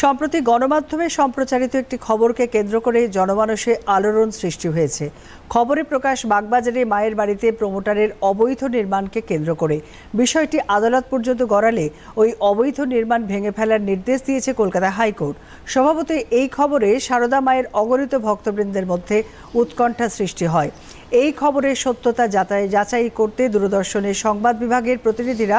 সম্প্রতি গণমাধ্যমে সম্প্রচারিত একটি খবরকে কেন্দ্র করে জনমানসে আলোড়ন সৃষ্টি হয়েছে। খবরে প্রকাশ, বাগবাজারে মায়ের বাড়িতে প্রমোটারের অবৈধ নির্মাণকে কেন্দ্র করে। বিষয়টি আদালত পর্যন্ত গড়ালে ওই অবৈধ নির্মাণ ভেঙে ফেলার নির্দেশ দিয়েছে কলকাতা হাইকোর্ট। স্বভাবতই এই খবরে সারদা মায়ের অগণিত ভক্তবৃন্দের মধ্যে উৎকণ্ঠা সৃষ্টি হয়। এই খবরের সত্যতা যাচাই করতে দূরদর্শনের সংবাদ বিভাগের প্রতিনিধিরা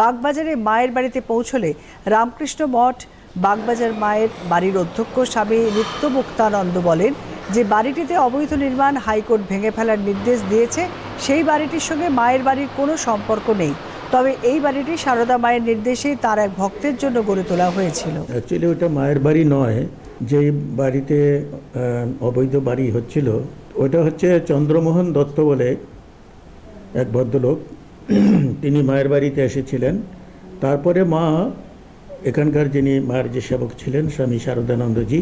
বাগবাজারে মায়ের বাড়িতে পৌঁছলে রামকৃষ্ণ মঠ বাগবাজার মায়ের বাড়ির অধ্যক্ষ স্বামী নিত্য মুক্তানন্দ বলেন যে বাড়িটিতে অবৈধ নির্মাণ হাইকোর্ট ভেঙে ফেলার নির্দেশ দিয়েছে, সেই বাড়িটির সঙ্গে মায়ের বাড়ির কোনো সম্পর্ক নেই। তবে এই বাড়িটি সারদা মায়ের নির্দেশেই তার এক ভক্তের জন্য গড়ে তোলা হয়েছিল। অ্যাকচুয়ালি ওটা মায়ের বাড়ি নয়, যেই বাড়িতে অবৈধ বাড়ি হচ্ছিল, ওটা হচ্ছে চন্দ্রমোহন দত্ত বলে এক ভদ্রলোক। তিনি মায়ের বাড়িতে এসেছিলেন। তারপরে মা এখানকার যিনি মায়ের যে সেবক ছিলেন, স্বামী শারদানন্দজি,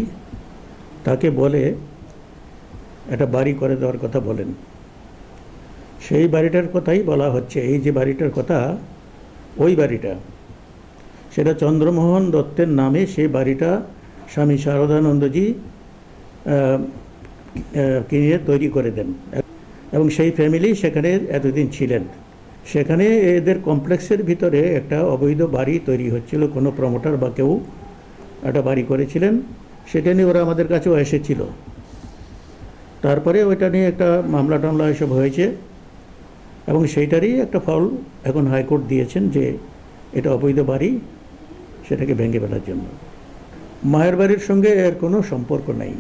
তাকে বলে একটা বাড়ি করে দেওয়ার কথা বলেন। সেই বাড়িটার কথাই বলা হচ্ছে। এই যে বাড়িটার কথা, ওই বাড়িটা, সেটা চন্দ্রমোহন দত্তের নামে সেই বাড়িটা স্বামী শারদানন্দজি কিনে তৈরি করে দেন। এবং সেই ফ্যামিলি সেখানে এতদিন ছিলেন। সেখানে এদের কমপ্লেক্সের ভিতরে একটা অবৈধ বাড়ি তৈরি হচ্ছিল। কোনো প্রমোটার বা কেউ একটা বাড়ি করেছিলেন। সেটা নিয়ে ওরা আমাদের কাছেও এসেছিল। তারপরে ওইটা নিয়ে একটা মামলা টামলা এসব হয়েছে এবং সেইটারই একটা ফল এখন হাইকোর্ট দিয়েছেন যে এটা অবৈধ বাড়ি, সেটাকে ভেঙে ফেলার জন্য। মায়ের বাড়ির সঙ্গে এর কোনো সম্পর্ক নাই।